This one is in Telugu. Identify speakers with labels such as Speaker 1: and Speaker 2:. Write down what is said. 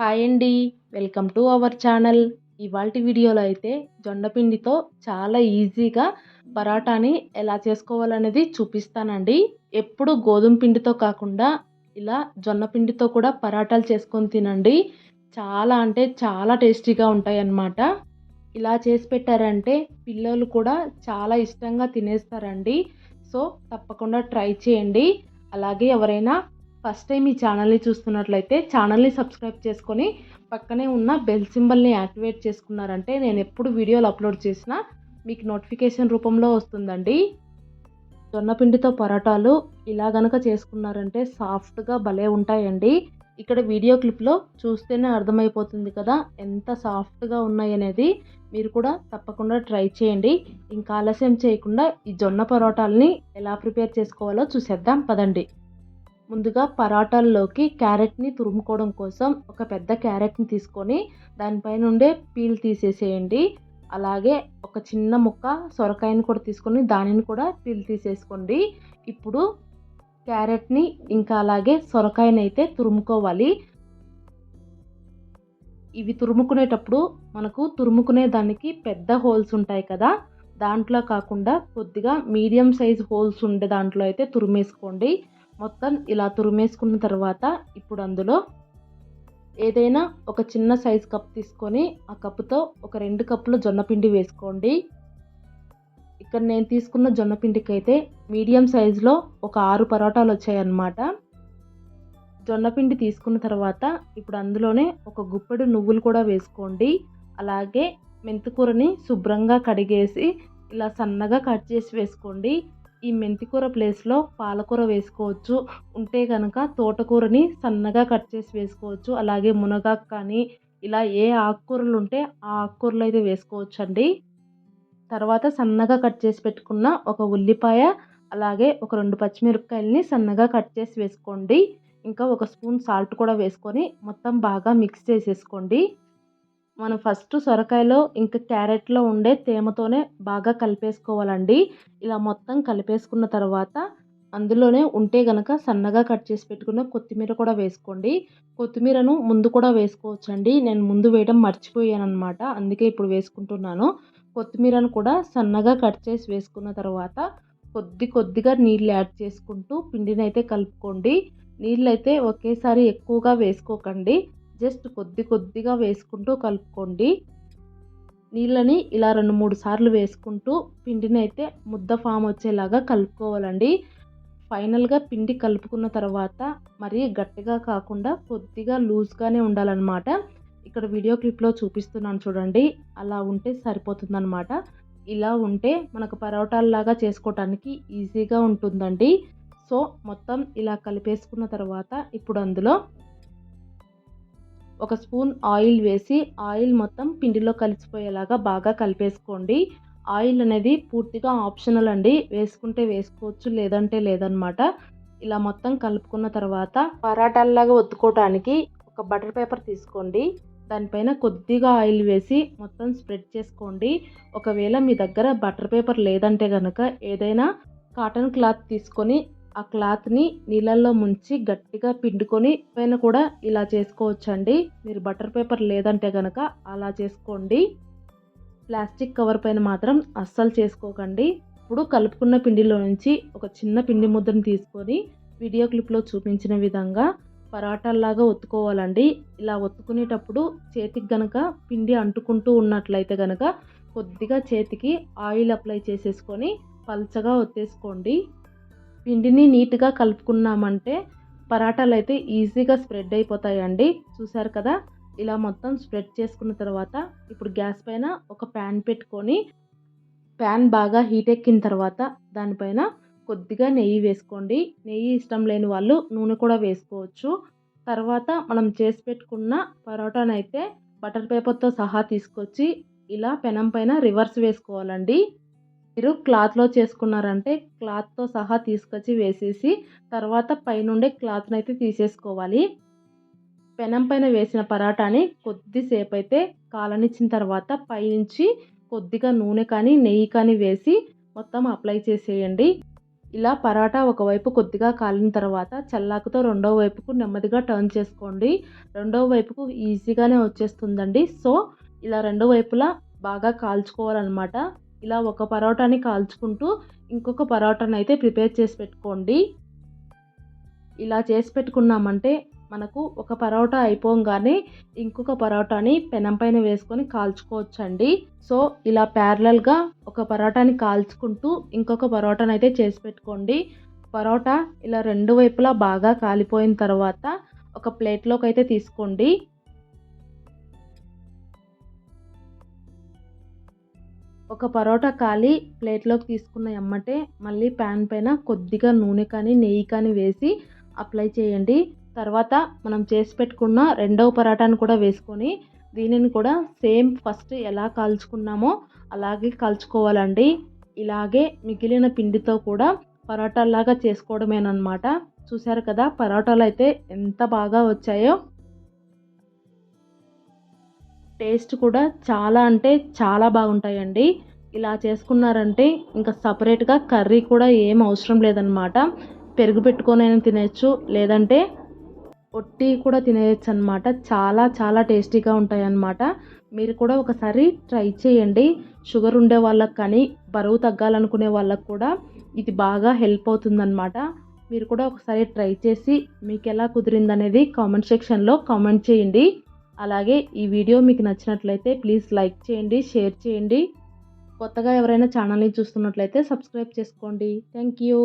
Speaker 1: హాయ్ అండి వెల్కమ్ టు అవర్ ఛానల్ ఇవాళ వీడియోలో అయితే జొన్న పిండితో చాలా ఈజీగా పరాటాని ఎలా చేసుకోవాలనేది చూపిస్తానండి. ఎప్పుడు గోధుమ పిండితో కాకుండా ఇలా జొన్న పిండితో కూడా పరాటాలు చేసుకొని తినండి. చాలా అంటే చాలా టేస్టీగా ఉంటాయి అన్నమాట ఇలా చేసి పెట్టారంటే పిల్లలు కూడా చాలా ఇష్టంగా తినేస్తారండి. సో తప్పకుండా ట్రై చేయండి. అలాగే ఎవరైనా ఫస్ట్ టైం ఈ ఛానల్ని చూస్తున్నట్లయితే ఛానల్ని సబ్స్క్రైబ్ చేసుకొని పక్కనే ఉన్న బెల్ సింబల్ని యాక్టివేట్ చేసుకున్నారంటే నేను ఎప్పుడు వీడియోలు అప్లోడ్ చేసినా మీకు నోటిఫికేషన్ రూపంలో వస్తుందండి. జొన్నపిండితో పరోటాలు ఇలా గనక చేసుకున్నారంటే సాఫ్ట్గా భలే ఉంటాయండి. ఇక్కడ వీడియో క్లిప్లో చూస్తేనే అర్థమైపోతుంది కదా ఎంత సాఫ్ట్గా ఉన్నాయనేది. మీరు కూడా తప్పకుండా ట్రై చేయండి. ఇంకా ఆలస్యం చేయకుండా ఈ జొన్న పరోటాలని ఎలా ప్రిపేర్ చేసుకోవాలో చూసేద్దాం. పదండి. ముందుగా పరాటాల్లోకి క్యారెట్ని తురుముకోవడం కోసం ఒక పెద్ద క్యారెట్ని తీసుకొని దానిపైన ఉండే పీల్ తీసేసేయండి. అలాగే ఒక చిన్న ముక్క సొరకాయని కూడా తీసుకొని దానిని కూడా పీల్ తీసేసుకోండి. ఇప్పుడు క్యారెట్ని ఇంకా అలాగే సొరకాయని అయితే తురుముకోవాలి. ఇవి తురుముకునేటప్పుడు మనకు తురుముకునే దానికి పెద్ద హోల్స్ ఉంటాయి కదా దాంట్లో కాకుండా కొద్దిగా మీడియం సైజ్ హోల్స్ ఉండే దాంట్లో అయితే తురిమేసుకోండి. మొత్తం ఇలా తురిమేసుకున్న తర్వాత ఇప్పుడు అందులో ఏదైనా ఒక చిన్న సైజ్ కప్ తీసుకొని ఆ కప్పుతో ఒక రెండు కప్పులు జొన్నపిండి వేసుకోండి. ఇక్కడ నేను తీసుకున్న జొన్నపిండికి అయితే మీడియం సైజులో ఒక ఆరు పరోటాలు వచ్చాయన్నమాట. జొన్నపిండి తీసుకున్న తర్వాత ఇప్పుడు అందులోనే ఒక గుప్పెడు నువ్వులు కూడా వేసుకోండి. అలాగే మెంతికూరని శుభ్రంగా కడిగేసి ఇలా సన్నగా కట్ చేసి వేసుకోండి. ఈ మెంతికూర ప్లేస్లో పాలకూర వేసుకోవచ్చు. ఉంటే కనుక తోటకూరని సన్నగా కట్ చేసి వేసుకోవచ్చు. అలాగే మునగాకు కానీ ఇలా ఏ ఆకుకూరలు ఉంటే ఆ ఆకుకూరలు అయితే వేసుకోవచ్చు అండి తర్వాత సన్నగా కట్ చేసి పెట్టుకున్న ఒక ఉల్లిపాయ అలాగే ఒక రెండు పచ్చిమిరపకాయలని సన్నగా కట్ చేసి వేసుకోండి. ఇంకా ఒక స్పూన్ సాల్ట్ కూడా వేసుకొని మొత్తం బాగా మిక్స్ చేసేసుకోండి. మనం ఫస్ట్ సొరకాయలో ఇంకా క్యారెట్లో ఉండే తేమతోనే బాగా కలిపేసుకోవాలండి. ఇలా మొత్తం కలిపేసుకున్న తర్వాత అందులోనే ఉంటే గనక సన్నగా కట్ చేసి పెట్టుకున్న కొత్తిమీర కూడా వేసుకోండి. కొత్తిమీరను ముందు కూడా వేసుకోవచ్చండి. నేను ముందు వేయడం మర్చిపోయాను అనమాట అందుకే ఇప్పుడు వేసుకుంటున్నాను. కొత్తిమీరను కూడా సన్నగా కట్ చేసి వేసుకున్న తర్వాత కొద్ది కొద్దిగా నీళ్ళు యాడ్ చేసుకుంటూ పిండిని అయితే కలుపుకోండి. నీళ్ళు అయితే ఒకేసారి ఎక్కువగా వేసుకోకండి. జస్ట్ కొద్ది కొద్దిగా వేసుకుంటూ కలుపుకోండి. నీళ్ళని ఇలా రెండు మూడు సార్లు వేసుకుంటూ పిండిని అయితే ముద్ద ఫామ్ వచ్చేలాగా కలుపుకోవాలండి. ఫైనల్గా పిండి కలుపుకున్న తర్వాత మరీ గట్టిగా కాకుండా కొద్దిగా లూజ్గానే ఉండాలన్నమాట. ఇక్కడ వీడియో క్లిప్లో చూపిస్తున్నాను చూడండి. అలా ఉంటే సరిపోతుందన్నమాట. ఇలా ఉంటే మనకు పరోటాల్లాగా చేసుకోవటానికి ఈజీగా ఉంటుందండి. సో మొత్తం ఇలా కలిపేసుకున్న తర్వాత ఇప్పుడు అందులో ఒక స్పూన్ ఆయిల్ వేసి ఆయిల్ మొత్తం పిండిలో కలిసిపోయేలాగా బాగా కలిపేసుకోండి. ఆయిల్ అనేది పూర్తిగా ఆప్షనల్ అండి. వేసుకుంటే వేసుకోవచ్చు లేదంటే లేదనమాట. ఇలా మొత్తం కలుపుకున్న తర్వాత పరాటాల్లాగా ఒత్తుకోవటానికి ఒక బటర్ పేపర్ తీసుకోండి. దానిపైన కొద్దిగా ఆయిల్ వేసి మొత్తం స్ప్రెడ్ చేసుకోండి. ఒకవేళ మీ దగ్గర బటర్ పేపర్ లేదంటే కనుక ఏదైనా కాటన్ క్లాత్ తీసుకొని ఆ క్లాత్ని నీళ్ళల్లో ముంచి గట్టిగా పిండుకొని పైన కూడా ఇలా చేసుకోవచ్చండి. మీరు బటర్ పేపర్ లేదంటే కనుక అలా చేసుకోండి. ప్లాస్టిక్ కవర్ పైన మాత్రం అస్సలు చేసుకోకండి. ఇప్పుడు కలుపుకున్న పిండిలో నుంచి ఒక చిన్న పిండి ముద్దను తీసుకొని వీడియో క్లిప్లో చూపించిన విధంగా పరాటాల్లాగా ఒత్తుకోవాలండి. ఇలా ఒత్తుకునేటప్పుడు చేతికి గనక పిండి అంటుకుంటూ ఉన్నట్లయితే గనక కొద్దిగా చేతికి ఆయిల్ అప్లై చేసేసుకొని పల్చగా ఒత్తేసుకోండి. పిండిని నీట్గా కలుపుకున్నామంటే పరాటాలు అయితే ఈజీగా స్ప్రెడ్ అయిపోతాయండి. చూసారు కదా? ఇలా మొత్తం స్ప్రెడ్ చేసుకున్న తర్వాత ఇప్పుడు గ్యాస్ పైన ఒక ప్యాన్ పెట్టుకొని ప్యాన్ బాగా హీట్ ఎక్కిన తర్వాత దానిపైన కొద్దిగా నెయ్యి వేసుకోండి. నెయ్యి ఇష్టం లేని వాళ్ళు నూనె కూడా వేసుకోవచ్చు. తర్వాత మనం చేసి పెట్టుకున్న పరోటానైతే బటర్ పేపర్తో సహా తీసుకొచ్చి ఇలా పెనం పైన రివర్స్ వేసుకోవాలండి. మీరు క్లాత్లో చేసుకున్నారంటే క్లాత్తో సహా తీసుకొచ్చి వేసేసి తర్వాత పైనుండే క్లాత్ని అయితే తీసేసుకోవాలి. పెనం పైన వేసిన పరాటాని కొద్దిసేపు అయితే కాలనిచ్చిన తర్వాత పైనుంచి కొద్దిగా నూనె కానీ నెయ్యి కానీ వేసి మొత్తం అప్లై చేసేయండి. ఇలా పరాటా ఒకవైపు కొద్దిగా కాలిన తర్వాత చల్లాకుతో రెండో వైపుకు నెమ్మదిగా టర్న్ చేసుకోండి. రెండో వైపుకు ఈజీగానే వచ్చేస్తుందండి. సో ఇలా రెండు వైపులా బాగా కాల్చుకోవాలన్నమాట. ఇలా ఒక పరోటాని కాల్చుకుంటూ ఇంకొక పరోటాని అయితే ప్రిపేర్ చేసి పెట్టుకోండి. ఇలా చేసి పెట్టుకున్నామంటే మనకు ఒక పరోటా అయిపోగానే ఇంకొక పరోటాని పెనం పైన వేసుకొని కాల్చుకోవచ్చండి. సో ఇలా ప్యారలల్గా ఒక పరోటాని కాల్చుకుంటూ ఇంకొక పరోటాని అయితే చేసి పెట్టుకోండి. పరోటా ఇలా రెండు వైపులా బాగా కాలిపోయిన తర్వాత ఒక ప్లేట్లోకి అయితే తీసుకోండి. ఒక పరోటా కాలి ప్లేట్లోకి తీసుకున్న ఎమ్మటే మళ్ళీ ప్యాన్ పైన కొద్దిగా నూనె కానీ నెయ్యి కానీ వేసి అప్లై చేయండి. తర్వాత మనం చేసి పెట్టుకున్న రెండవ పరాటాను కూడా వేసుకొని దీనిని కూడా సేమ్ ఫస్ట్ ఎలా కాల్చుకున్నామో అలాగే కాల్చుకోవాలండి. ఇలాగే మిగిలిన పిండితో కూడా పరోటాలాగా చేసుకోవడమేనమాట చూసారు కదా పరోటాలు అయితే ఎంత బాగా వచ్చాయో. టేస్ట్ కూడా చాలా అంటే చాలా బాగుంటాయండి. ఇలా చేసుకున్నారంటే ఇంకా సపరేట్గా కర్రీ కూడా ఏం అవసరం లేదనమాట పెరుగు పెట్టుకొని అయినా తినచ్చు లేదంటే ఒట్టి కూడా తినేయచ్చు అనమాట చాలా చాలా టేస్టీగా ఉంటాయి అన్నమాట మీరు కూడా ఒకసారి ట్రై చేయండి. షుగర్ ఉండే వాళ్ళకి కానీ బరువు తగ్గాలనుకునే వాళ్ళకు కూడా ఇది బాగా హెల్ప్ అవుతుందన్నమాట. మీరు కూడా ఒకసారి ట్రై చేసి మీకు ఎలా కుదిరిందనేది కామెంట్ సెక్షన్లో కామెంట్ చేయండి. అలాగే ఈ వీడియో మీకు నచ్చినట్లయితే ప్లీజ్ లైక్ చేయండి షేర్ చేయండి. కొత్తగా ఎవరైనా ఛానల్ని చూస్తున్నట్లయితే సబ్స్క్రైబ్ చేసుకోండి. Thank you.